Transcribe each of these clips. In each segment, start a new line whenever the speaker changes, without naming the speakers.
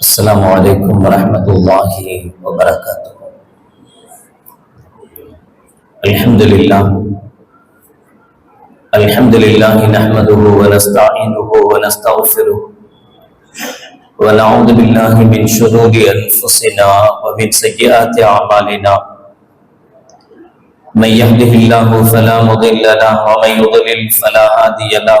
السلام عليكم ورحمة الله وبركاته. الحمد لله. الحمد لله نحمده ونستعينه ونستغفره. ونعوذ بالله من شرور أنفسنا ومن سيئات أعمالنا. من يهده الله فلا مضل له ومن يضلل فلا هادي له.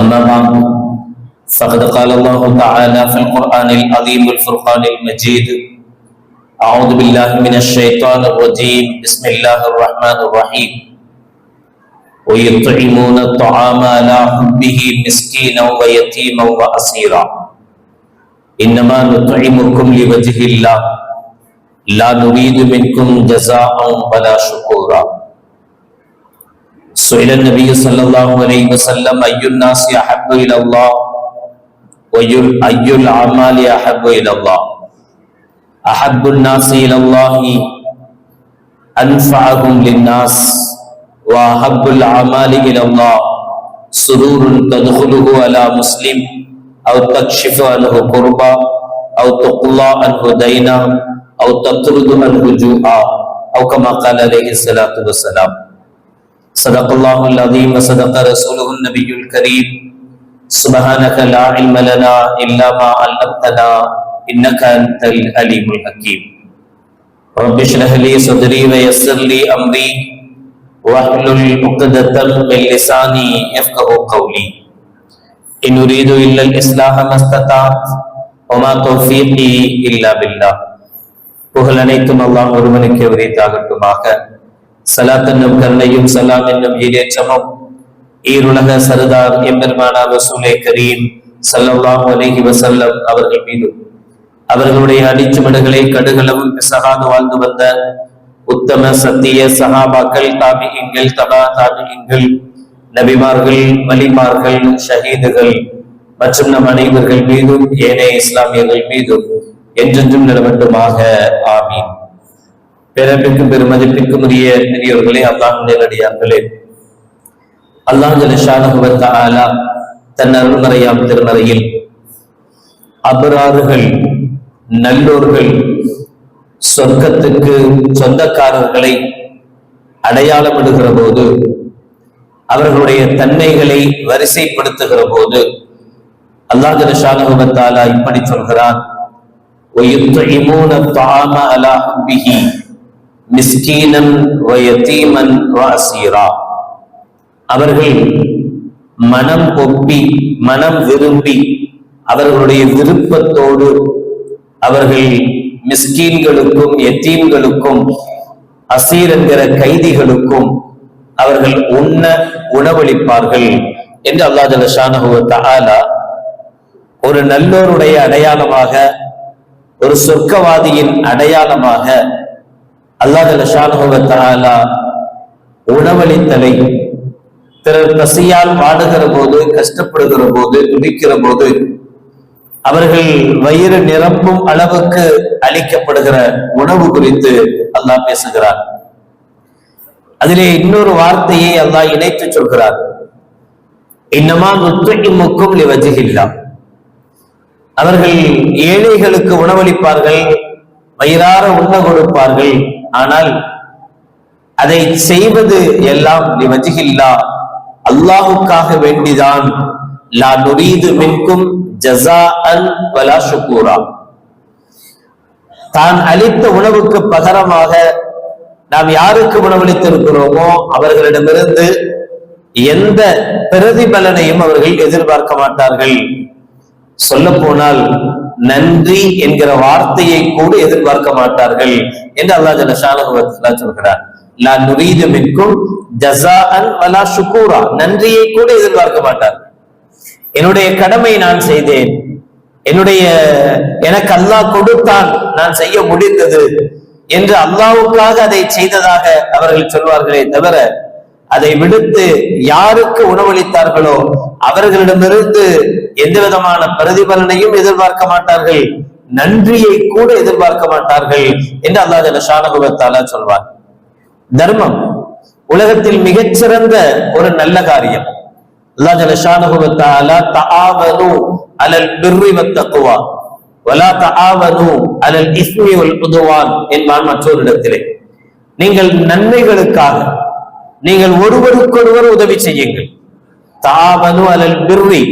أما بعد فقد قال الله تعالى في القرآن العظيم الفرقان المجيد أعوذ بالله من الشيطان الرجيم بسم الله الرحمن الرحيم. ويطعمون الطعام على حبه مسكينا ويتيما وأسيرا. إنما نطعمكم لوجه الله. لا نريد منكم جزاء ولا شكورا. سئل النبي صلى الله عليه وسلم أي الناس أحب إلى الله؟ وأي الأعمال أحب إلى الله؟ أحب الناس إلى الله أنفعهم للناس وأحب الأعمال إلى الله. سرور تدخله على مسلم أو تكشف عنه قربا أو تقضى عنه دينا أو تطرد عنه جوعا أو كما قال عليه الصلاة والسلام. صدق الله العظيم وصدق رسوله النبي الكريم سبحانك لا علم لنا إلا ما علمتنا إنك أنت العليم الحكيم رب اشرح لي صدري ويسر لي أمري واحلل عقدة من لساني يفقه قولي إن أريد إلا الإصلاح ما استطعت وما توفيقي إلا بالله புகழ் அனைத்தும் அல்லாஹ் ஒருவனுக்கு உரித்தாகட்டுமாக சலாத் என்னும் கருணையும் சலாம் என்னும் ஈரேற்றமும் ஈருலக சரதார் எம்பெருமானா வசூலே கரீம் சல்லல்லாஹு அலைஹி வசல்லம் அவர்கள் மீது அவர்களுடைய அடிச்சுமடுகளை கடுகளவும் பிசகாது வாழ்ந்து வந்த உத்தம சத்திய சகாபாக்கள் தாபிகங்கள் தபா தாபிகங்கள் நபிமார்கள் வலிமார்கள் ஷஹீதுகள் மற்றும் நம் அனைவர்கள் மீதும் ஏனைய இஸ்லாமியர்கள் மீதும் என்றென்றும் நிலவட்டுமாக ஆமீன் பேரப்பிற்கும் பெருமதிப்பிற்கும் உரிய பெரியவர்களே அல்லாஹ் நேரடியார்களே. அல்லாஹ் ஜலஷானுவத்தாலா தன் அருள்மறையாம் திருமறையில் அபராறுகள் நல்லோர்கள் சொர்க்கத்துக்கு சொந்தக்காரர்களை அடையாளமிடுகிற போது அவர்களுடைய தன்மைகளை வரிசைப்படுத்துகிற போது அல்லாஹ் ஜலஷானுவத்தாலா இப்படி சொல்கிறான் மிஸ்கீனன் வயத்தீமன் வாசீரா அவர்கள் மனம் பொப்பி மனம் விரும்பி அவர்களுடைய விருப்பத்தோடு அவர்கள் மிஸ்கீன்களுக்கும் எத்தீம்களுக்கும் அசீர் என்கிற கைதிகளுக்கும் அவர்கள் உண்ண உணவளிப்பார்கள் என்று அல்லா ஜலஷானஹுவ ஒரு நல்லோருடைய அடையாளமாக ஒரு சொர்க்கவாதியின் அடையாளமாக அல்லாஹ் உணவளித்தலை பிறர் பசியால் பாடுகிற போது கஷ்டப்படுகிற போது துடிக்கிற போது அவர்கள் வயிறு நிரப்பும் அளவுக்கு அளிக்கப்படுகிற உணவு குறித்து அல்லாஹ் பேசுகிறார் அதிலே இன்னொரு வார்த்தையை அல்லாஹ் இணைத்து சொல்கிறார் இன்னமா முத்துக்கும் வஜிகில்லா அவர்கள் ஏழைகளுக்கு உணவளிப்பார்கள் வயிறார உண்ண கொடுப்பார்கள் ஆனால் அதை செய்வது எல்லாம் நிவஜிகில்லா அல்லாஹுக்காக வேண்டிதான். லா நுரீது மின்கும் ஜசா அன் வலா ஷுக்கூரா தான் அளித்த உணவுக்கு பகரமாக நாம் யாருக்கு உணவளித்திருக்கிறோமோ அவர்களிடமிருந்து எந்த பிரதிபலனையும் அவர்கள் எதிர்பார்க்க மாட்டார்கள். சொல்ல போனால் நன்றி என்கிற வார்த்தையை கூட எதிர்பார்க்க மாட்டார்கள் என்று அல்லா ஜலஷாலா சொல்கிறார். லா நுரீது மின்கும் வலா நன்றியை கூட எதிர்பார்க்க மாட்டார்கள். என்னுடைய கடமை நான் செய்தேன். என்னுடைய எனக்கு அல்லாஹ் கொடுத்தான் நான் செய்ய முடிந்தது என்று அல்லாவுக்காக அதை செய்ததாக அவர்கள் சொல்வார்களே தவிர அதை விடுத்து யாருக்கு உணவளித்தார்களோ அவர்களிடமிருந்து எந்த விதமான பிரதிபலனையும் எதிர்பார்க்க மாட்டார்கள். நன்றியை கூட எதிர்பார்க்க மாட்டார்கள் என்று அல்லாஹ் ஷானகுபத்தாலா சொல்வார். தர்மம் உலகத்தில் மிகச்சிறந்த ஒரு நல்ல காரியம். அல்லாஹ் ஜலஷானுகுவத்தாலா தஆவனு அலல் பிர்ரி வத்தக்குவா வலா தஆவனு அலல் இஸ்மி வல் உதுவான் என்பான் மற்றொரு இடத்திலே. நீங்கள் நன்மைகளுக்காக நீங்கள் ஒருவருக்கொருவர் உதவி செய்யுங்கள். தாவனு அலல் பிர்ரி.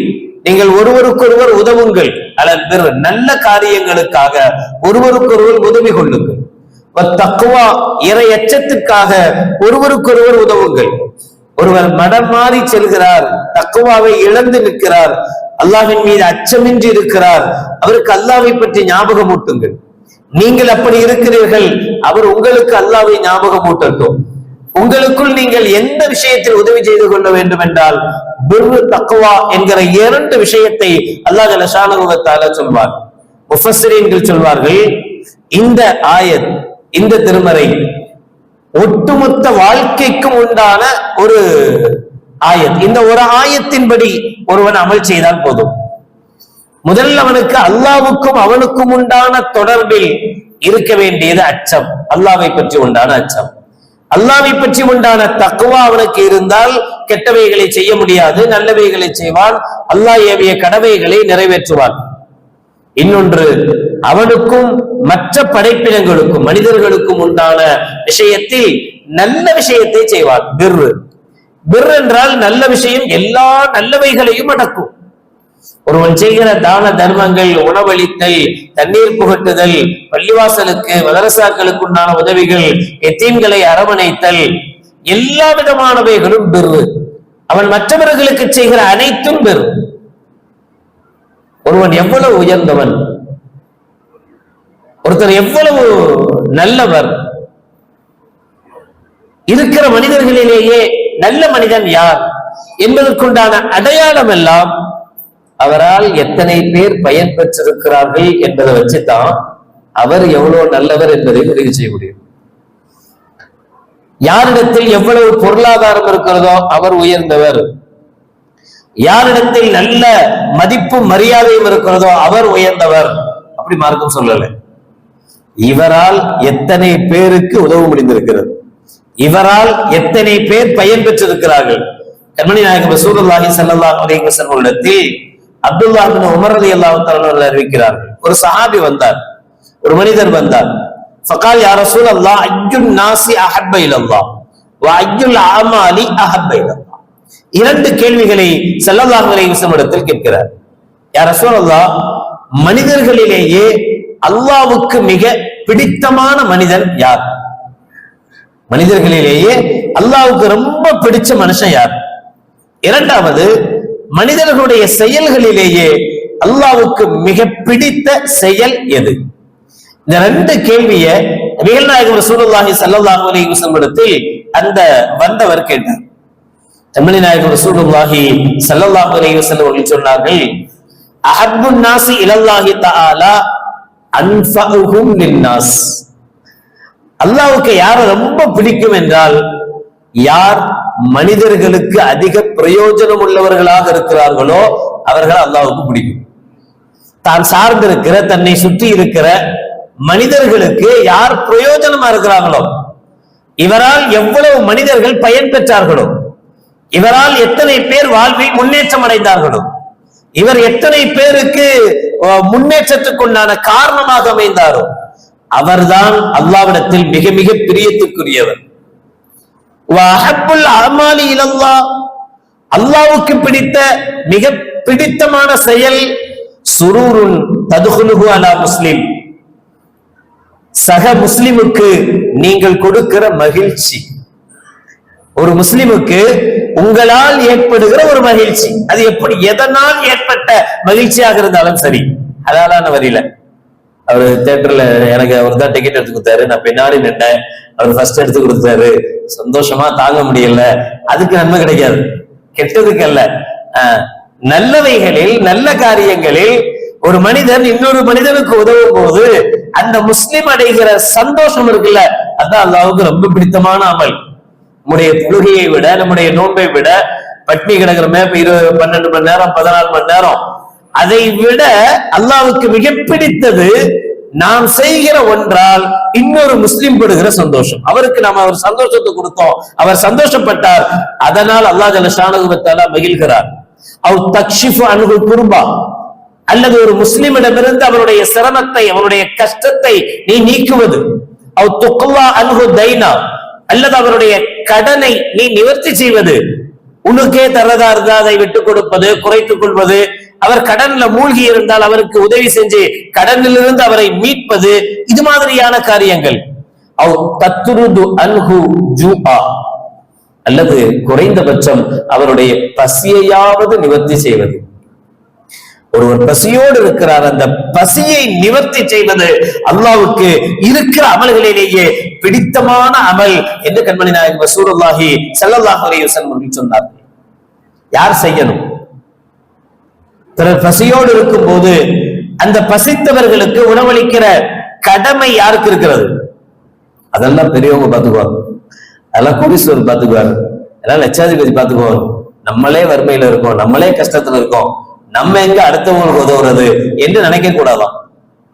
நீங்கள் ஒருவருக்கொருவர் உதவுங்கள். அலல் பிர் நல்ல காரியங்களுக்காக ஒருவருக்கொருவர் உதவி கொள்ளுங்கள். தக்குவா இறை எச்சத்துக்காக ஒருவருக்கொருவர் உதவுங்கள். ஒருவர் மடம் மாறி செல்கிறார். தக்குவாவை இழந்து நிற்கிறார். அல்லாஹின் மீது அச்சமின்றி இருக்கிறார். அவருக்கு அல்லாவை பற்றி ஞாபகம் ஊட்டுங்கள். நீங்கள் அப்படி இருக்கிறீர்கள். அவர் உங்களுக்கு அல்லாவை ஞாபகம் ஊட்டட்டும். உங்களுக்குள் நீங்கள் எந்த விஷயத்தில் உதவி செய்து கொள்ள வேண்டும் என்றால் பிர்ரு தக்குவா என்கிற இரண்டு விஷயத்தை அல்லாஹ் லஷானுவத்தால சொல்வார். முஃபஸ்ரீன்கள் சொல்வார்கள் இந்த ஆயத் இந்த திருமறை ஒட்டுமொத்த வாழ்க்கைக்கும் உண்டான ஒரு ஆயத். இந்த ஒரு ஆயத்தின்படி ஒருவன் அமல் செய்தால் போதும். முதல்ல அவனுக்கு அல்லாவுக்கும் அவனுக்கும் உண்டான தொடர்பில் இருக்க வேண்டியது அச்சம். அல்லாவை பற்றி உண்டான அச்சம். அல்லாவை பற்றி உண்டான தக்குவா அவனுக்கு இருந்தால் கெட்டவைகளை செய்ய முடியாது நல்லவைகளை செய்வான். அல்லாஹ் ஏவிய கடவைகளை நிறைவேற்றுவான். இன்னொன்று அவனுக்கும் மற்ற படைப்பினங்களுக்கும் மனிதர்களுக்கும் உண்டான விஷயத்தில் நல்ல விஷயத்தை செய்வான். பிர் பிர் என்றால் நல்ல விஷயம் எல்லா நல்லவைகளையும் அடக்கும். ஒருவன் செய்கிற தான தர்மங்கள் உணவளித்தல் தண்ணீர் புகட்டுதல் பள்ளிவாசலுக்கு மதரசாக்களுக்கு உண்டான உதவிகள் எத்தீன்களை அரவணைத்தல் எல்லா விதமானவைகளும் பெரு. அவன் மற்றவர்களுக்கு செய்கிற அனைத்தும் பெரு. ஒருவன் எவ்வளவு உயர்ந்தவன்? ஒருத்தர் எவ்வளவு நல்லவர்? இருக்கிற மனிதர்களிலேயே நல்ல மனிதன் யார்? என்பதற்குண்டான அடையாளம் எல்லாம் அவரால் எத்தனை பேர் பயன் பெற்றிருக்கிறார்கள் என்பதை வச்சுதான் அவர் எவ்வளவு நல்லவர் என்பதை முடிவு செய்ய முடியும். யாரிடத்தில் எவ்வளவு பொருளாதாரம் இருக்கிறதோ அவர் உயர்ந்தவர். யாரிடத்தில் நல்ல மதிப்பு மரியாதையும் இருக்கிறதோ அவர் உயர்ந்தவர். அப்படி மார்க்கம் சொல்லல. இவரால் எத்தனை பேருக்கு உதவ முடிந்திருக்கிறது. இவரால் எத்தனை பேர் பயன் பெற்றிருக்கிறார்கள். கண்மணி நாயகம் சூரல்லாஹி செல்லல்லாஹ் அலைஹி வஸல்லம் அப்துல்லா பின் உமர் ரலியல்லாஹு தஆலா ஒரு சஹாபி வந்தார். ஒரு மனிதர் வந்தார். ஃபகால் யா அல்லா அஜுல் நாசி அஹப்ப வா அஜுல் அய்யுல் அலி அஹப்ப இலல்லாஹ். இரண்டு கேள்விகளை ஸல்லல்லாஹு அலைஹி இடத்தில் கேட்கிறார். யா அல்லா மனிதர்களிலேயே அல்லாவுக்கு மிக பிடித்தமான மனிதன் யார்? மனிதர்களிலேயே அல்லாவுக்கு ரொம்ப பிடிச்ச மனுஷன் யார்? இரண்டாவது மனிதர்களுடைய செயல்களிலேயே அல்லாவுக்கு மிக பிடித்த செயல் எது? இந்த ரெண்டு கேள்விய நபிகள் சூழலாகி சல்லாஹு ஸல்லல்லாஹு அலைஹி இடத்தில் அந்த வந்தவர் கேட்டார். தமிழ் நாயகம் ரசூலுல்லாஹி ஸல்லல்லாஹு அலைஹி வஸல்லம் அவர்கள் சொன்னார்கள் அஹப்புன் நாசி இலல்லாஹி தாலா அன்ஃபஉஹும் நின்னாஸ் அல்லாவுக்கு யாரை ரொம்ப பிடிக்கும் என்றால் யார் மனிதர்களுக்கு அதிக பிரயோஜனம் உள்ளவர்களாக இருக்கிறார்களோ அவர்கள் அல்லாவுக்கு பிடிக்கும். தான் சார்ந்திருக்கிற தன்னை சுற்றி இருக்கிற மனிதர்களுக்கு யார் பிரயோஜனமா இருக்கிறாங்களோ இவரால் எவ்வளவு மனிதர்கள் பயன் பெற்றார்களோ இவரால் எத்தனை பேர் வாழ்வில் முன்னேற்றம் அடைந்தார்களோ இவர் எத்தனை பேருக்கு அஹ், முன்னேற்றத்துக்குண்டான காரணமாக அமைந்தாரோ அவர்தான் அல்லாவிடத்தில் மிக மிக பிரியத்துக்குரியவர். அமாலி இலல்லாஹ். அல்லாஹ்வுக்கு பிடித்த மிக பிடித்தமான செயல் சுரூருன் ததுகுலுகு அலா முஸ்லிம். சக முஸ்லிமுக்கு நீங்கள் கொடுக்கிற மகிழ்ச்சி. ஒரு முஸ்லிமுக்கு உங்களால் ஏற்படுகிற ஒரு மகிழ்ச்சி. அது எப்படி? எதனால் ஏற்பட்ட மகிழ்ச்சியாக இருந்தாலும் சரி. அதாலான வரியில. அவர் தேட்டர்ல எனக்கு அவர் தான் டிக்கெட் எடுத்து கொடுத்தாரு. நான் பின்னாடி நின்றேன் அவர் ஃபர்ஸ்ட் எடுத்து கொடுத்தாரு. சந்தோஷமா தாங்க முடியல. அதுக்கு நன்மை கிடைக்காது. கெட்டதுக்கு அல்ல. ஆஹ், நல்லவைகளில் நல்ல காரியங்களில் ஒரு மனிதன் இன்னொரு மனிதனுக்கு உதவும் போது அந்த முஸ்லிம் அடைகிற சந்தோஷம் இருக்குல்ல அதான் அல்லாவுக்கு ரொம்ப பிடித்தமான அமல். நம்முடைய தொழுகையை விட நம்முடைய நோன்பை விட பட்னி கிடக்கிறமே இருபது பன்னெண்டு மணி நேரம் பதினாலு மணி நேரம். அதை விட அல்லாவுக்கு மிக பிடித்தது நாம் செய்கிற ஒன்றால் இன்னொரு முஸ்லிம் படுகிற சந்தோஷம். அவருக்கு நாம் அவர் சந்தோஷத்தை கொடுத்தோம். அவர் சந்தோஷப்பட்டார். அதனால் அல்லாஹ் ஜலஷானுவத்தாலா மகிழ்கிறார். அவர் தக்ஷிஃபு அணுகு குறும்பா அல்லது ஒரு முஸ்லிமிடமிருந்து அவருடைய சிரமத்தை அவருடைய கஷ்டத்தை நீ நீக்குவது. அவர் துக்குல்லா அணுகு தைனா. அல்லது அவருடைய கடனை நீ நிவர்த்தி செய்வது. உனக்கே தரதா இருந்தா அதை விட்டுக் கொடுப்பது குறைத்துக் கொள்வது. அவர் கடன்ல மூழ்கி இருந்தால் அவருக்கு உதவி செஞ்சு கடனிலிருந்து அவரை மீட்பது இது மாதிரியான காரியங்கள். அல்லது குறைந்தபட்சம் அவருடைய பசியையாவது நிவர்த்தி செய்வது. ஒருவர் பசியோடு இருக்கிறார் அந்த பசியை நிவர்த்தி செய்வது அல்லாவுக்கு இருக்கிற அமல்களிலேயே பிடித்தமான அமல் என்று கண்மணி நாயகம் சூரல்லாஹி ஸல்லல்லாஹு சொன்னார் யார் செய்யணும்? பிறர் பசியோடு இருக்கும் போது அந்த பசித்தவர்களுக்கு உணவளிக்கிற கடமை யாருக்கு இருக்கிறது? அதெல்லாம் பெரியவங்க பார்த்துக்குவாங்க. அதெல்லாம் கோடீஸ்வரர் பார்த்துக்குவாரு. அதெல்லாம் லட்சாதிபதி பாத்துக்குவாங்க நம்மளே வறுமையில இருக்கோம். நம்மளே கஷ்டத்துல இருக்கோம். நம்ம எங்க அடுத்தவங்களுக்கு உதவுறது என்று நினைக்க கூடாதான்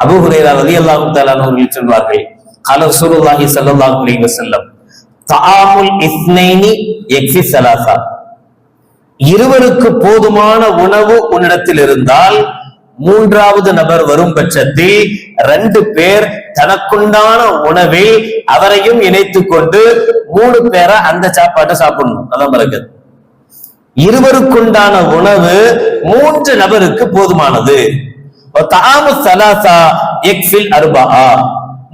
அபு ஹுரேரா ரதி அல்லாஹு அவர்கள் சொல்வார்கள் கலர் ரசூலுல்லாஹி ஸல்லல்லாஹு அலைஹி வஸல்லம் தாமுல் இஸ்னைனி எக்ஸி சலாசா. இருவருக்கு போதுமான உணவு உன்னிடத்தில் இருந்தால் மூன்றாவது நபர் வரும் பட்சத்தில் ரெண்டு பேர் தனக்குண்டான உணவை அவரையும் இணைத்துக் கொண்டு மூணு பேரை அந்த சாப்பாட்டை சாப்பிடணும். அதான் பிறகு இருவருக்குண்டான உணவு மூன்று நபருக்கு போதுமானது. தாமு சலாசா எக்ஸில் அருபா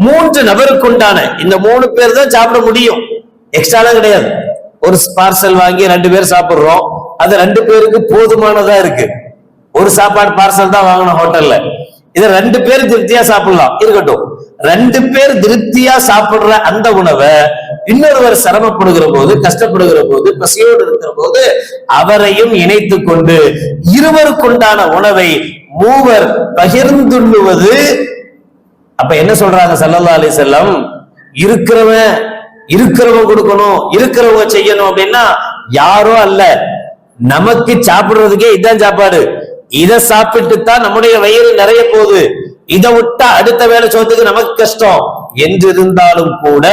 மூன்று நபருக்குண்டான இந்த மூணு பேர் தான் சாப்பிட முடியும். எக்ஸ்ட்ராலாம் கிடையாது. ஒரு பார்சல் வாங்கி ரெண்டு பேர் சாப்பிடுறோம். அது ரெண்டு பேருக்கு போதுமானதா இருக்கு. ஒரு சாப்பாடு பார்சல் தான் வாங்கணும் ஹோட்டல்ல இதை ரெண்டு பேர் திருப்தியா சாப்பிடலாம். இருக்கட்டும். ரெண்டு பேர் திருப்தியா சாப்பிடுற அந்த உணவை இன்னொருவர் சிரமப்படுகிற போது கஷ்டப்படுகிற போது பசியோடு இருக்கிற போது அவரையும் இணைத்து கொண்டு இருவருக்குண்டான உணவை மூவர் பகிர்ந்துள்ளுவது அப்ப என்ன சொல்றாங்க? சல்லல்லா அலி செல்லம் இருக்கிறவன் இருக்கிறவங்க கொடுக்கணும் இருக்கிறவங்க செய்யணும் அப்படின்னா யாரோ அல்ல. நமக்கு சாப்பிடுறதுக்கே இதான் சாப்பாடு. இதை சாப்பிட்டு தான் நம்முடைய வயிறு நிறைய போகுது. இதை விட்டா அடுத்த வேலை சோத்துக்கு நமக்கு கஷ்டம். என்று இருந்தாலும் கூட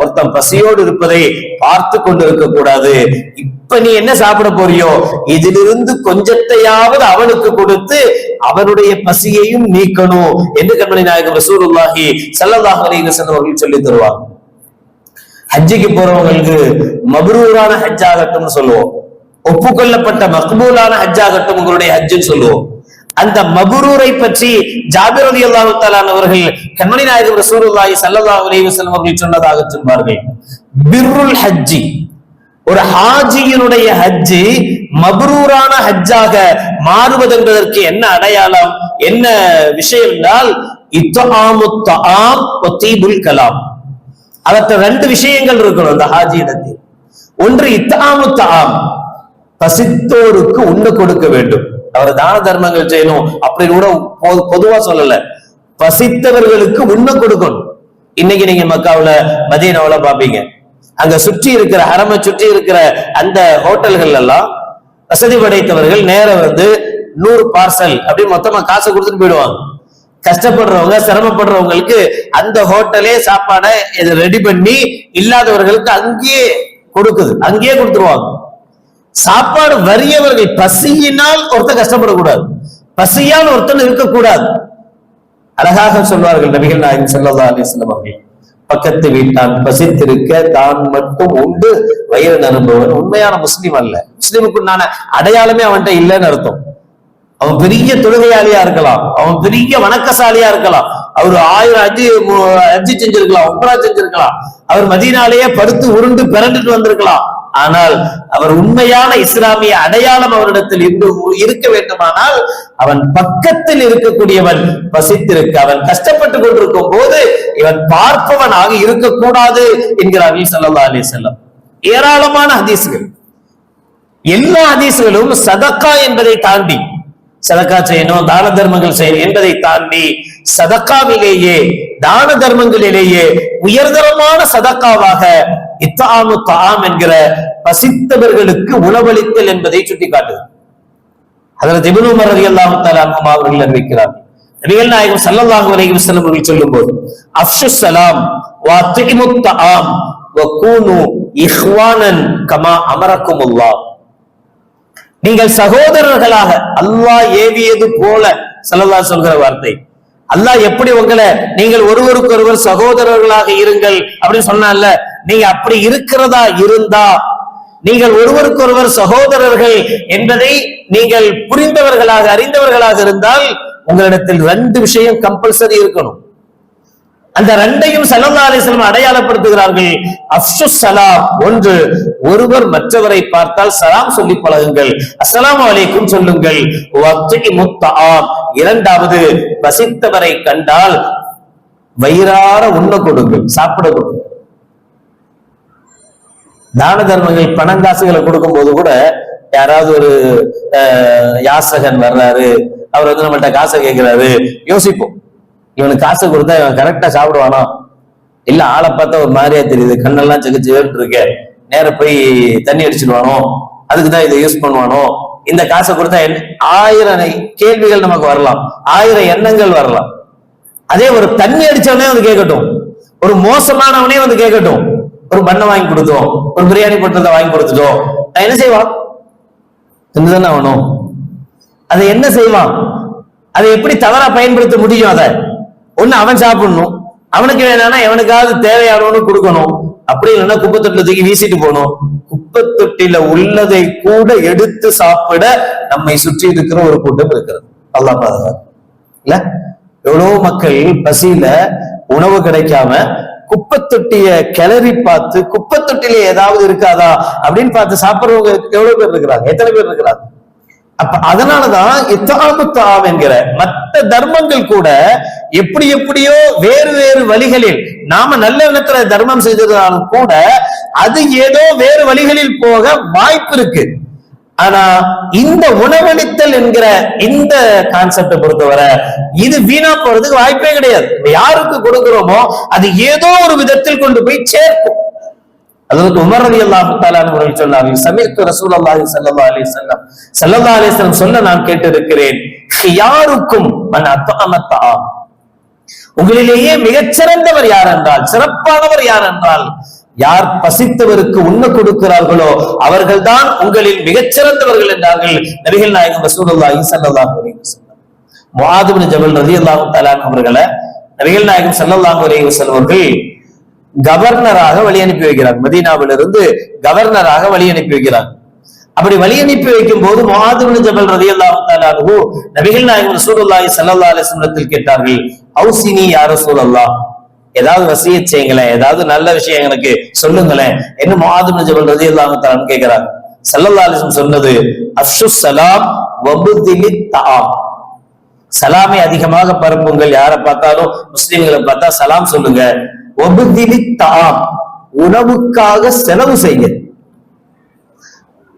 ஒருத்தன் பசியோடு இருப்பதை பார்த்து கொண்டிருக்க கூடாது. இப்ப நீ என்ன சாப்பிட போறியோ? இதிலிருந்து கொஞ்சத்தையாவது அவனுக்கு கொடுத்து அவனுடைய பசியையும் நீக்கணும் என்று கண்மணி நாயகம் ரசூலுல்லாஹி ஸல்லல்லாஹு அலைஹி அவர்கள் சொல்லி தருவாங்க ஹஜ்ஜிக்கு போறவங்களுக்கு மப்ரூரான ஹஜ் ஆகட்டும்னு சொல்லுவோம். ஒப்புக்கொள்ளப்பட்ட மக்பூலான ஹஜ் ஆகட்டும் உங்களுடைய ஹஜ்ஜுன்னு சொல்லுவோம். அந்த மபுரூரை பற்றி ஜாபிர் அலி அல்லாஹு அவர்கள் கண்மணி நாயகம் ரசூலுல்லாஹி சல்லா அலைஹி அவர்கள் சொன்னதாக சொல்வார்கள். பிர்ருல் ஹஜ்ஜி. ஒரு ஹாஜியினுடைய ஹஜ்ஜி மபரூரான ஹஜ்ஜாக மாறுவது என்பதற்கு என்ன அடையாளம்? என்ன விஷயம் என்றால் இத்தாமு கலாம். அவற்றை ரெண்டு விஷயங்கள் இருக்கணும் அந்த ஹாஜி இடத்தில். ஒன்று இத்தாமுத்தாம் பசித்தோருக்கு உண்ண கொடுக்க வேண்டும். அவர் தான தர்மங்கள் செய்யணும் அப்படின்னு கூட பொதுவா சொல்லல. பசித்தவர்களுக்கு உண்ண கொடுக்கணும். இன்னைக்கு நீங்க மக்காவில மதியனாவில பாப்பீங்க. அங்க சுற்றி இருக்கிற ஹரமை சுற்றி இருக்கிற அந்த ஹோட்டல்கள் எல்லாம் வசதி படைத்தவர்கள் நேரம் வந்து நூறு பார்சல் அப்படி மொத்தமா காசு கொடுத்துட்டு போயிடுவாங்க. கஷ்டப்படுறவங்க சிரமப்படுறவங்களுக்கு அந்த ஹோட்டலே சாப்பாடை இதை ரெடி பண்ணி இல்லாதவர்களுக்கு அங்கேயே கொடுக்குது. அங்கேயே கொடுத்துருவாங்க. சாப்பாடு வறியவர்கள் பசியினால் ஒருத்தன் கஷ்டப்படக்கூடாது. பசியால் ஒருத்தன் இருக்கக்கூடாது. அழகாக சொல்வார்கள் நபிகள் நாயகம் செல்லதா அலைஹி அவர்கள் பக்கத்து வீட்டான் பசித்திருக்க தான் மட்டும் உண்டு. வயிறு நிரம்புவன் உண்மையான முஸ்லீம் அல்ல. முஸ்லீமுக்குண்டான அடையாளமே அவன்கிட்ட இல்லைன்னு அர்த்தம். அவன் பெரிய தொழுகையாளியா இருக்கலாம். அவன் பெரிய வணக்கசாலியா இருக்கலாம். அவர் ஆயிரம் அஜி அஜி செஞ்சிருக்கலாம் உம்ரா செஞ்சிருக்கலாம். அவர் மதியனாலேயே படுத்து உருண்டு பிறண்டுட்டு வந்திருக்கலாம். ஆனால் அவர் உண்மையான இஸ்லாமிய அடையாளம் அவரிடத்தில் இருந்து இருக்க வேண்டுமானால் அவன் பக்கத்தில் இருக்கக்கூடியவன் பசித்திருக்க அவன் கஷ்டப்பட்டு கொண்டிருக்கும் போது இவன் பார்ப்பவனாக இருக்கக்கூடாது என்கிறார்கள் சல்லா அலி செல்லம் ஏராளமான ஹதீஸ்கள். எல்லா ஹதீஸ்களும் சதக்கா என்பதை தாண்டி சதக்கா செய்யணும் தான தர்மங்கள் செய்யணும் என்பதை தாண்டி சதக்காவிலேயே தான தர்மங்களிலேயே உயர்தரமான சதக்காவாக இத்தாமு தாம் என்கிற பசித்தவர்களுக்கு உணவளித்தல் என்பதை சுட்டிக்காட்டுது. அதில் திபுனு மரதி அல்லாஹு தாலாக்கும் அவர்கள் அறிவிக்கிறார். நபிகள் நாயகம் ஸல்லல்லாஹு அலைஹி வஸல்லம் அவர்கள் சொல்லும்போது அஃஷு ஸலாம் வ அத்இமு தஆம் வ கூனு இஹ்வானன் கமா அமரக்குமுல்லாஹ். நீங்கள் சகோதரர்களாக அல்லாஹ் ஏவியது போல சல்லல்லா சொல்கிற வார்த்தை. அல்லாஹ் எப்படி உங்களை நீங்கள் ஒருவருக்கொருவர் சகோதரர்களாக இருங்கள் அப்படின்னு சொன்னான்ல நீங்க அப்படி இருக்கிறதா இருந்தா நீங்கள் ஒருவருக்கொருவர் சகோதரர்கள் என்பதை நீங்கள் புரிந்தவர்களாக அறிந்தவர்களாக இருந்தால் உங்களிடத்தில் ரெண்டு விஷயம் கம்பல்சரி இருக்கணும். அந்த ரெண்டையும் ஸல்லல்லாஹு அலைஹி அடையாளப்படுத்துகிறார்கள். அப்சு சலாம் ஒன்று ஒருவர் மற்றவரை பார்த்தால் சலாம் சொல்லி பழகுங்கள். அஸ்லாம் வலைக்கும் சொல்லுங்கள். இரண்டாவது பசித்தவரை கண்டால் வயிறார உண்ண கொடுங்கள். சாப்பிட கொடுங்கள். தான தர்மங்கள் பணங்காசுகளை கொடுக்கும் போது கூட யாராவது ஒரு யாசகன் வர்றாரு அவர் வந்து நம்மள்ட்ட காசை கேட்கிறாரு யோசிப்போம். இவனுக்கு காசு கொடுத்தா இவன் கரெக்டா சாப்பிடுவானா? இல்ல ஆளை பார்த்தா ஒரு மாதிரியா தெரியுது கண்ணெல்லாம் செக்கு இருக்க நேர போய் தண்ணி அடிச்சிடுவானோ? அதுக்கு தான் இதை யூஸ் பண்ணுவானோ? இந்த காசை கொடுத்தா என்ன ஆயிரம் கேள்விகள் நமக்கு வரலாம். ஆயிரம் எண்ணங்கள் வரலாம். அதே ஒரு தண்ணி அடிச்சவனே வந்து கேட்கட்டும். ஒரு மோசமானவனே வந்து கேட்கட்டும். ஒரு பண்ணை வாங்கி கொடுத்தோம் ஒரு பிரியாணி பண்றதை வாங்கி கொடுத்துட்டோம் நான் என்ன செய்வான்? தின்னுதானே ஆகணும்? அதை என்ன செய்வான்? அதை எப்படி தவறா பயன்படுத்த முடியும் அதை? ஒண்ணு அவன் சாப்பிடணும். அவனுக்கு வேணாம்னா எவனுக்காவது தேவையானவனு கொடுக்கணும். அப்படி இல்லைன்னா குப்பை தொட்டில தூக்கி வீசிட்டு போகணும். குப்பை தொட்டில உள்ளதை கூட எடுத்து சாப்பிட நம்மை சுற்றி இருக்கிற ஒரு கூட்டம் இருக்கிறது. அல்லா பாதுகாப்பு இல்ல? எவ்வளவு மக்கள் பசியில உணவு கிடைக்காம குப்பை தொட்டிய கிளறி பார்த்து குப்பை தொட்டில ஏதாவது இருக்காதா அப்படின்னு பார்த்து சாப்பிடுறவங்க எவ்வளவு பேர் இருக்கிறாங்க? எத்தனை பேர் இருக்கிறாங்க? அப்ப அதனாலதான் இத்தாபுத்தாம் என்கிற மற்ற தர்மங்கள் கூட எப்படி எப்படியோ வேறு வேறு வழிகளில் நாம நல்ல விதத்துல தர்மம் செய்ததாலும் கூட அது ஏதோ வேறு வழிகளில் போக வாய்ப்பு இருக்கு. ஆனா இந்த உணவளித்தல் என்கிற இந்த கான்செப்டை பொறுத்தவரை இது வீணா போறதுக்கு வாய்ப்பே கிடையாது. யாருக்கு கொடுக்கிறோமோ அது ஏதோ ஒரு விதத்தில் கொண்டு போய் சேர்க்கும். அதற்கு உமர் ரலி அல்லாஹு அவர்கள் சொன்னார்கள் சமீத்து ரசூல் அல்லாஹி சல்லா அலி சொல்லம் சல்லா அலி சொல்லம் சொல்ல நான் கேட்டிருக்கிறேன் யாருக்கும் மன் உங்களிலேயே மிகச்சிறந்தவர் யார் என்றால் சிறப்பானவர் யார் என்றால் யார் பசித்தவருக்கு உண்ண கொடுக்கிறார்களோ அவர்கள்தான் உங்களில் மிகச்சிறந்தவர்கள் என்றார்கள். நபிகள் நாயகம் ரசூலுல்லாஹி ஸல்லல்லாஹு அலைஹி வஸல்லம். முஆது பின் ஜபல் ரலியல்லாஹு தஆலா அவர்களை நபிகள் நாயகம் ஸல்லல்லாஹு அலைஹி வஸல்லம் அவர்கள் கவர்னராக வழி அனுப்பி வைக்கிறார். மதீனாவிலிருந்து கவர்னராக வழி அனுப்பி வைக்கிறார். அப்படி வழி அனுப்பி வைக்கும் போது முஆதுபின் ஜபல் ரதி அல்லாஹு அன்ஹு நபிகள் நாயகம் ரசூலுல்லாஹி ஸல்லல்லாஹு அலிஸ்லத்தில் கேட்டார்கள் ஹவுசினி யார ரசூலல்லாஹ்? ஏதாவது வசிய செய்யுங்களேன் ஏதாவது நல்ல விஷயம் எனக்கு சொல்லுங்களேன். என்ன முஆதுபின் ஜபல் ரலியல்லாஹு தஆலா கேட்கிறார். ஸல்லல்லாஹு அலைஹி சொன்னது அஷு சலாம் வபுதிலி தாம் சலாமை அதிகமாக பரப்புங்கள். யாரை பார்த்தாலும் முஸ்லிம்களை பார்த்தா சலாம் சொல்லுங்க. ஒபுதிலி தாம் உணவுக்காக செலவு செய்யுங்க.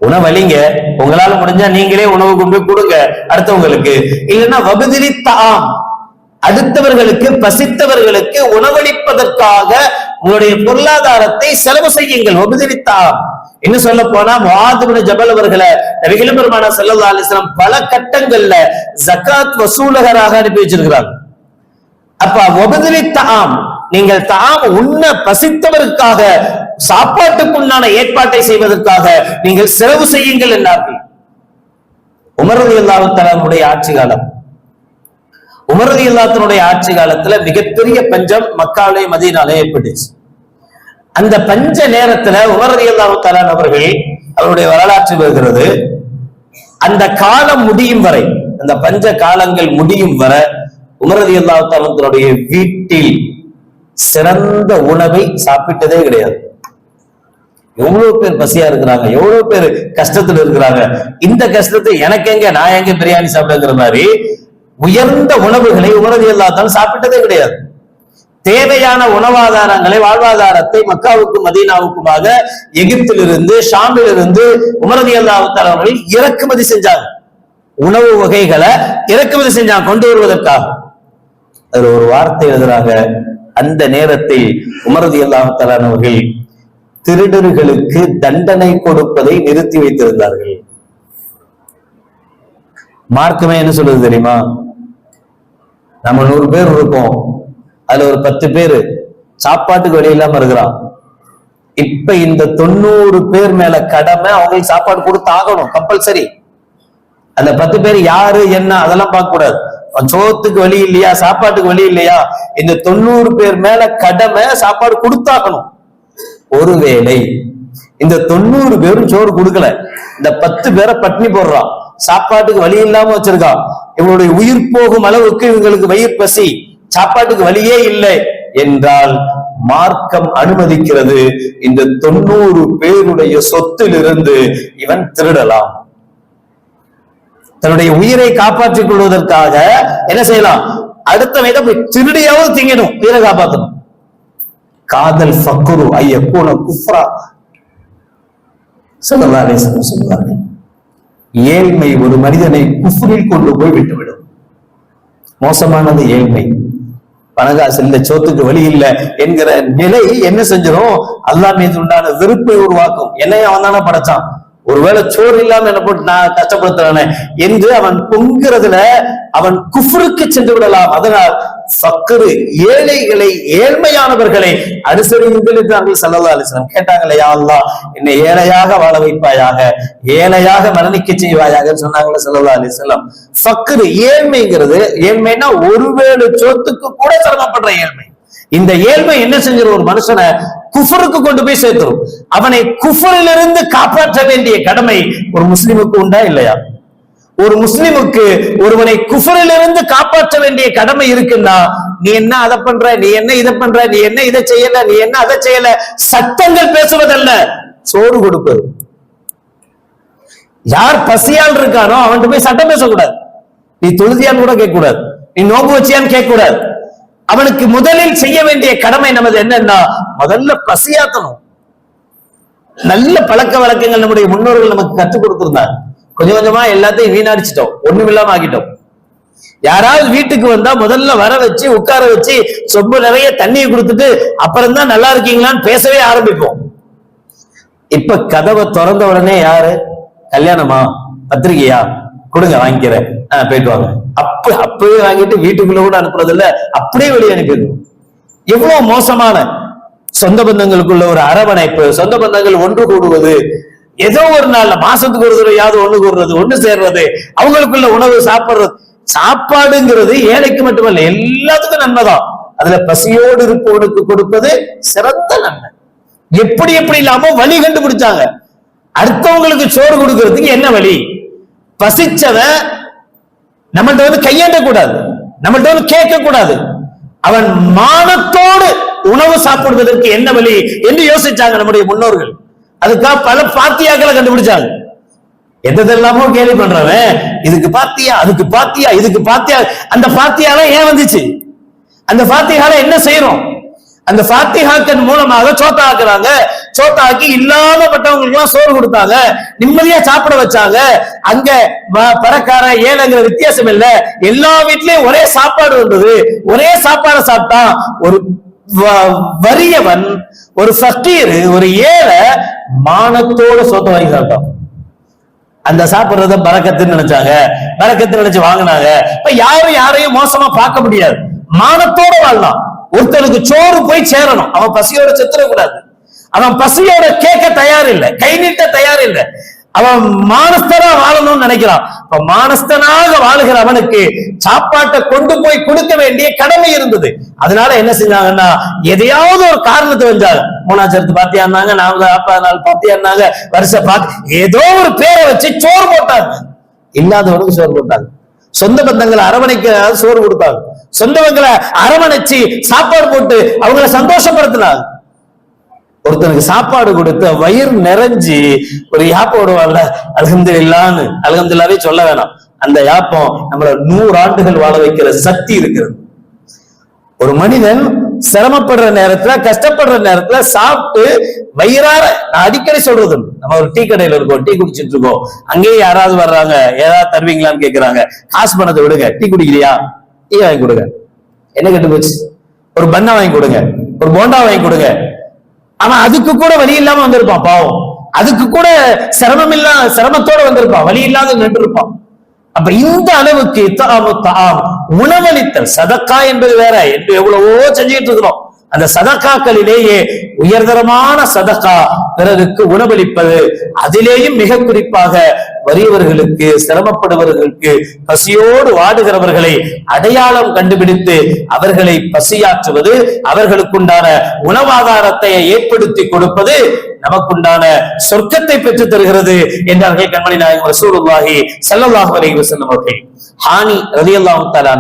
உணவழிங்க உங்களால முடிஞ்சா நீங்களே உணவு கொண்டு கொடுங்க அடுத்தவங்களுக்கு. இல்லைன்னா வபுதிலி தாம் அடுத்தவர்களுக்கு பசித்தவர்களுக்கு உணவளிப்பதற்காக உங்களுடைய பொருளாதாரத்தை செலவு செய்யுங்கள். வபுதிலி என்ன சொல்ல போனா முஆதுபின் ஜபல் அவர்களை நபிகள் பெருமானா ஸல்லல்லாஹு பல கட்டங்கள்ல ஜக்காத் வசூலகராக அனுப்பி வச்சிருக்கிறார். அப்ப ஒபதிலி தாம் நீங்கள் தாம் உண்ண பசித்தவருக்காக சாப்பாட்டுக்குண்டான ஏற்பாட்டை செய்வதற்காக நீங்கள் செலவு செய்யுங்கள் என்றார்கள். உமரது அல்லாஹுடைய ஆட்சி காலம். உமரதி இல்லாத்தனுடைய ஆட்சி காலத்துல மிகப்பெரிய பஞ்சம் மக்காலே மதீனாலே ஏற்பட்டுச்சு. அந்த பஞ்ச நேரத்துல உமரதி அல்லாஹு அவர்கள் அவருடைய வரலாற்று வருகிறது. அந்த காலம் முடியும் வரை அந்த பஞ்ச காலங்கள் முடியும் வரை உமரதி அல்லாஹாலுடைய வீட்டில் சிறந்த உணவை சாப்பிட்டதே கிடையாது. எவ்வளவு பேர் பசியா இருக்கிறாங்க எவ்வளவு பேர் கஷ்டத்துல இருக்கிறாங்க. இந்த கஷ்டத்தை எனக்கு எங்க நான் எங்க பிரியாணி சாப்பிடுங்கிற மாதிரி உயர்ந்த உணவுகளை உமரது அல்லாத்தான் சாப்பிட்டதே கிடையாது. தேவையான உணவாதாரங்களை வாழ்வாதாரத்தை மக்காவுக்கும் மதீனாவுக்குமாக எகிப்திலிருந்து ஷாமிலிருந்து உமரதி அல்லாஹால் அவர்கள் இறக்குமதி செஞ்சாங்க. உணவு வகைகளை இறக்குமதி செஞ்சாங்க கொண்டு வருவதற்காக. அதுல ஒரு வார்த்தை எழுதுறாங்க. அந்த நேரத்தில் உமரதி அல்லாஹாலவர்கள் திருடர்களுக்கு தண்டனை கொடுப்பதை நிறுத்தி வைத்திருந்தார்கள். மார்க்கமே என்ன சொல்றது தெரியுமா? நம்ம நூறு பேர் இருக்கோம். அதுல ஒரு பத்து பேர் சாப்பாட்டுக்கு வழி இல்லாம இருக்கிறான். இப்ப இந்த தொண்ணூறு பேர் மேல கடமை அவங்களுக்கு சாப்பாடு கொடுத்து ஆகணும் கம்பல்சரி அந்த பத்து பேர் யாரு என்ன அதெல்லாம் பார்க்க கூடாது. சோத்துக்கு வழி இல்லையா சாப்பாட்டுக்கு வழி இல்லையா? இந்த தொண்ணூறு பேர் மேல கடமை சாப்பாடு கொடுத்தாகணும். ஒருவேளை இந்த தொண்ணூறு பேரும் சோறு கொடுக்கல. இந்த பத்து பேரை பட்னி போடுறான். சாப்பாட்டுக்கு வழி இல்லாம வச்சிருக்கான். இவங்களுடைய உயிர் போகும் அளவுக்கு இவங்களுக்கு வயிறு பசி சாப்பாட்டுக்கு வழியே இல்லை என்றால் மார்க்கம் அனுமதிக்கிறது. இந்த தொண்ணூறு பேருடைய சொத்திலிருந்து இவன் திருடலாம். தன்னுடைய உயிரை காப்பாற்றிக் கொள்வதற்காக என்ன செய்யலாம்? அடுத்த போய் திருடியாவது திங்கணும் உயிரை காப்பாற்றணும் காதல் ஃபக்குரு ஐயக்கூன குஃப்ரா. சொல்லலாம் சொல்லுவார்கள் ஏழ்மை ஒரு மனிதனை குஃபுரில் கொண்டு போய் விட்டுவிடும். மோசமானது ஏழ்மை. பணகாசு இல்ல சோத்துக்கு வழி இல்ல என்கிற நிலை என்ன செஞ்சிடும் அல்லா மீது உண்டான வெறுப்பை உருவாக்கும். என்னையும் அவன் தானே படைச்சான். ஒருவேளை சோறு இல்லாம என்ன போட்டு நான் கஷ்டப்படுத்துறானே என்று அவன் பொங்குறதுல அவன் குஃபுருக்கு சென்று விடலாம். அதனால் ஃபக்கரு ஏழைகளை ஏழ்மையானவர்களை அனுசரியுங்கள் என்று அங்கு சல்லா அலிஸ்லாம் கேட்டாங்களே யா அல்லா என்னை ஏழையாக வாழ வைப்பாயாக ஏழையாக மரணிக்க செய்வாயாக சொன்னாங்களே சல்லா அலிஸ்லாம் ஃபக்கரு ஏழ்மைங்கிறது ஏழ்மைன்னா ஒருவேளை சொத்துக்கு கூட சிரமப்படுற ஏழ்மை. இந்த ஏழ்மை என்ன செஞ்சிடும் ஒரு மனுஷனை குஃபருக்கு கொண்டு போய் சேர்த்துரும். அவனை குஃபரிலிருந்து காப்பாற்ற வேண்டிய கடமை ஒரு முஸ்லிமுக்கு உண்டா இல்லையா? ஒரு முஸ்லிமுக்கு ஒருவனை குஃபரிலிருந்து காப்பாற்ற வேண்டிய கடமை இருக்குன்னா நீ என்ன அதை பண்ற? நீ என்ன இதை பண்ற? நீ என்ன இதை செய்யல? நீ என்ன அதை செய்யல? சட்டங்கள் பேசுவதல்ல. சோறு கொடுப்பது யார் பசியால் இருக்கானோ அவன்கிட்ட போய் சட்டம் பேசக்கூடாது. நீ தொழுதியான்னு கூட கேட்கக்கூடாது. நீ நோம்பு வச்சியான்னு கேட்கக்கூடாது. அவனுக்கு முதலில் செய்ய வேண்டிய கடமை நமது என்னன்னா முதல்ல பசியாத்தணும். நல்ல பழக்க வழக்கங்கள் நம்முடைய முன்னோர்கள் நமக்கு கற்றுக் கொடுத்திருந்தாங்க. கொஞ்சம் கொஞ்சமா எல்லாத்தையும் வீணடிச்சிட்டோம். ஒண்ணும் இல்லாம ஆகிட்டோம் யாராவது வீட்டுக்கு வந்தா முதல்ல வர வச்சு உட்கார வச்சு சொம்பு நிறைய தண்ணியை கொடுத்துட்டு அப்புறம் தான் நல்லா இருக்கீங்களான்னு பேசவே ஆரம்பிப்போம். இப்ப கதவை திறந்த உடனே யாரு? கல்யாணமா? பத்திரிகையா? கொடுங்க வாங்கிக்கிறேன். போயிட்டு வாங்க. அப்ப அப்பவே வாங்கிட்டு வீட்டுக்குள்ள கூட அனுப்புறது இல்ல அப்படியே வெளியே அனுப்பிடணும் எவ்வளவு மோசமான சொந்த பந்தங்களுக்குள்ள ஒரு அரவணைப்பு சொந்த பந்தங்கள் ஒன்று கூடுவது ஏதோ ஒரு நாள்ல மாசத்துக்கு ஒரு தடவையாவது ஒண்ணு கூடுறது ஒண்ணு சேர்றது அவங்களுக்குள்ள உணவு சாப்பிடுறது. சாப்பாடுங்கிறது ஏழைக்கு மட்டுமல்ல எல்லாத்துக்கும் நன்மைதான். அதுல பசியோடு இருப்பவனுக்கு கொடுப்பது சிறந்த நன்மை. எப்படி எப்படி இல்லாம வழி கண்டுபிடிச்சாங்க. அடுத்தவங்களுக்கு சோறு கொடுக்கறதுக்கு என்ன வழி? பசிச்சவன் நம்மள்ட்ட வந்து கையேண்ட கூடாது நம்மள்ட்ட வந்து கேட்க கூடாது அவன் மானத்தோடு உணவு சாப்பிடுவதற்கு என்ன வழி என்று யோசிச்சாங்க நம்முடைய முன்னோர்கள். அதுக்காக பல பாத்தியாக்களை கண்டுபிடிச்சாங்க. எதெல்லாமோ கேள்வி பண்றவன் இதுக்கு பாத்தியா அதுக்கு பாத்தியா இதுக்கு பாத்தியா அந்த பாத்தியால ஏன் வந்துச்சு? அந்த பாத்தியால என்ன செய்யறோம்? அந்த பாத்திகாக்கன் மூலமாக சோத்தா சோத்தாக்கி இல்லாத பட்டவங்களுக்கு எல்லாம் சோறு கொடுத்தாங்க. நிம்மதியா சாப்பிட வச்சாங்க. அங்க பறக்கார ஏழைங்கிற வித்தியாசம் இல்ல. எல்லா வீட்லயும் ஒரே சாப்பாடு வந்தது ஒரே சாப்பாடு சாப்பிட்டா ஒரு வறியவன் ஒரு ஃபக்கீர் ஒரு ஏழை மானத்தோட சோத்த வாங்கி சாப்பிட்டான். அந்த சாப்பிடுறத பறக்கத்துன்னு நினைச்சாங்க. பறக்கத்து நினைச்சு வாங்கினாங்க. இப்ப யாரும் யாரையும் மோசமா பார்க்க முடியாது. மானத்தோட வாழலாம் ஒருத்தனுக்கு சோறு போய் சேரணும். அவன் பசியோட செத்துடக்கூடாது அவன் பசியோட கேட்க தயார் இல்லை கை நீட்ட தயார் இல்லை அவன் மானஸ்தனா வாழணும்னு நினைக்கிறான். இப்ப மானஸ்தனாக வாழுகிற அவனுக்கு சாப்பாட்டை கொண்டு போய் கொடுக்க வேண்டிய கடமை இருந்தது. அதனால என்ன செஞ்சாங்கன்னா எதையாவது ஒரு காரணத்தை வந்தாங்க மூணாச்சரத்து பாத்தியாருந்தாங்க நாங்க அப்பா நாள் பாத்தியாருந்தாங்க வருஷ பார்த்து ஏதோ ஒரு பேரை வச்சு சோறு போட்டாங்க. இல்லாதவனுக்கு சோறு போட்டாங்க. சொந்த பந்தங்களை அரவணைக்க சோறு கொடுத்தாங்க. சொந்தவங்களை அரவணைச்சு சாப்பாடு போட்டு அவங்களை சந்தோஷப்படுத்தினாங்க. ஒருத்தனுக்கு சாப்பாடு கொடுத்த வயிறு நிறைஞ்சு ஒரு யாப்பம் விடுவான்ல அலகந்து இல்லான்னு அலகந்துல்லாவே சொல்ல வேணாம். அந்த யாப்பம் நம்மள நூறு ஆண்டுகள் வாழ வைக்கிற சக்தி இருக்கிறது. ஒரு மனிதன் சிரமப்படுற நேரத்துல கஷ்டப்படுற நேரத்துல சாப்பிட்டு வயிறார நான் அடிக்கடி சொல்றது நம்ம ஒரு டீ கடையில இருக்கோம் டீ குடிச்சிட்டு இருக்கோம். அங்கேயே யாராவது வர்றாங்க ஏதாவது தருவீங்களான்னு கேக்குறாங்க. காசு பணத்தை விடுங்க டீ குடிக்கலையா டீ வாங்கி கொடுங்க. என்ன கெட்டு போச்சு? ஒரு பண்ணை வாங்கி கொடுங்க. ஒரு போண்டா வாங்கி கொடுங்க. அவன் அதுக்கு கூட வழி இல்லாம வந்திருப்பான் பாவம். அதுக்கு கூட சிரமம் இல்லாம சிரமத்தோட வந்திருப்பான். வழி இல்லாத நின்று இருப்பான் அப்ப இந்த அளவுக்கு உணவளித்தல் சதக்கா என்பது வேற. என்று எவ்வளவோ செஞ்சுட்டு இருக்கிறோம். அந்த சதக்காக்களிலேயே உயர்தரமான சதக்கா பிறருக்கு உணவளிப்பது அதிலேயும் மிக குறிப்பாக வறியவர்களுக்கு சிரமப்படுவர்களுக்கு பசியோடு வாடுகிறவர்களை அடையாளம் கண்டுபிடித்து அவர்களை பசியாற்றுவது அவர்களுக்குண்டான உணவாதாரத்தை ஏற்படுத்தி கொடுப்பது நமக்குண்டான சொர்க்கத்தை பெற்று தருகிறது என்றார்கள் கண்மணி நாயகம் ரசூலுல்லாஹி ஸல்லல்லாஹு அலைஹி வஸல்லம் அவர்கள் ஹானி ரலியல்லாஹு தஆலா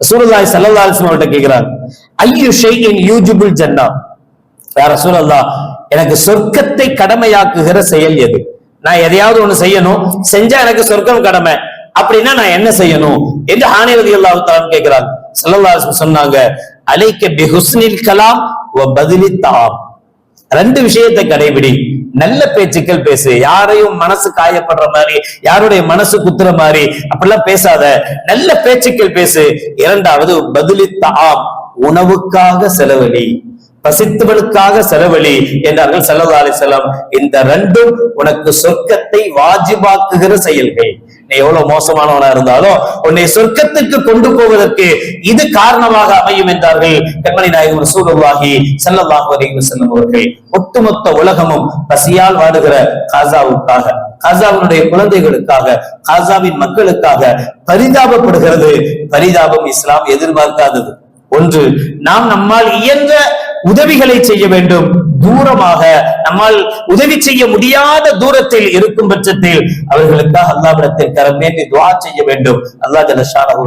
ரசூலுல்லாஹி ஸல்லல்லாஹு அலைஹி வஸல்லம் அவர்கிட்ட கேட்கிறார் ஐயு ஷைஇன் யூஜிபுல் ஜன்னா? யா ரசூலல்லாஹ் எனக்கு சொர்க்கத்தை கடமையாக்குகிற செயல் எது? நான் எதையாவது ஒண்ணு செய்யணும் செஞ்சா எனக்கு சொர்க்கம் கடமை. அப்படின்னா நான் என்ன செய்யணும்? என்று ஹானி ரலியல்லாஹு கேட்கிறாங்க கேக்குறாங்க சொன்னாங்க அலைக்க பிஹுஸ்னில் கலாம் பதிலி தாம் ரெண்டு விஷயத்தை கடைபிடி. நல்ல பேச்சுக்கள் பேசு. யாரையும் மனசு காயப்படுற மாதிரி யாருடைய மனசு குத்துற மாதிரி அப்படிலாம் பேசாத. நல்ல பேச்சுக்கள் பேசு. இரண்டாவது பதிலித்தாம் உணவுக்காக செலவழி. பசித்தவனுக்காக செலவழி என்றார்கள் சல்லல்லாஹு அலைஹி இந்த ரெண்டும் உனக்கு சொர்க்கத்தை வாஜிபாக்குகிற செயல்கள். நீ எவ்வளவு மோசமானவனா இருந்தாலும் உன்னை சொர்க்கத்துக்கு கொண்டு போவதற்கு இது காரணமாக அமையும் என்றார்கள் கண்மணி நாயகம் சூழலாகி ஸல்லல்லாஹு அலைஹி அவர்கள். ஒட்டுமொத்த உலகமும் பசியால் வாடுகிற காசாவுக்காக காசாவினுடைய குழந்தைகளுக்காக காசாவின் மக்களுக்காக பரிதாபப்படுகிறது. பரிதாபம் இஸ்லாம் எதிர்பார்க்காதது. ஒன்று நாம் நம்மால் இயன்ற உதவிகளை செய்ய வேண்டும். தூரமாக நம்மால் உதவி செய்ய முடியாத தூரத்தில் இருக்கும் பட்சத்தில் அவர்களுக்காக அல்லாவிடத்தில் கரம் நீட்டி துவா செய்ய வேண்டும். அல்லாஹ் ஜலஷானஹு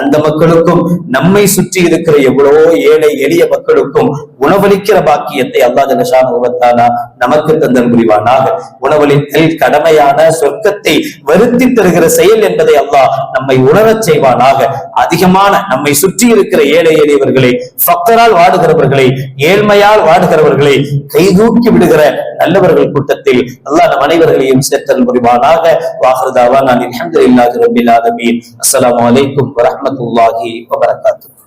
அந்த மக்களுக்கும் நம்மை சுற்றி இருக்கிற எவ்வளவோ ஏழை எளிய மக்களுக்கும் உணவளிக்கிற பாக்கியத்தை அல்லாஹ் ஜலஷானஹு நமக்கு தந்தன் புரிவானாக. உணவளித்தல் கடமையான சொர்க்கத்தை வருத்தி தருகிற செயல் என்பதை அல்லாஹ் நம்மை உணரச் செய்வானாக. அதிகமான நம்மை சுற்றி இருக்கிற ஏழை எளியவர்களை பக்தரால் வாடுகிறவர்களை ஏழ்மையால் வாடுகிறவர்கள் கைதூக்கி விடுகிற நல்லவர்கள் கூட்டத்தில் அல்லாஹ் நம் அனைவர்களையும் சேர்த்தல் புரிவானாக. வாஹர்தாவா நான் இல்லாத மீன் ஆலமீன். அஸ்ஸலாமு அலைக்கும் வரஹ்மத்துல்லாஹி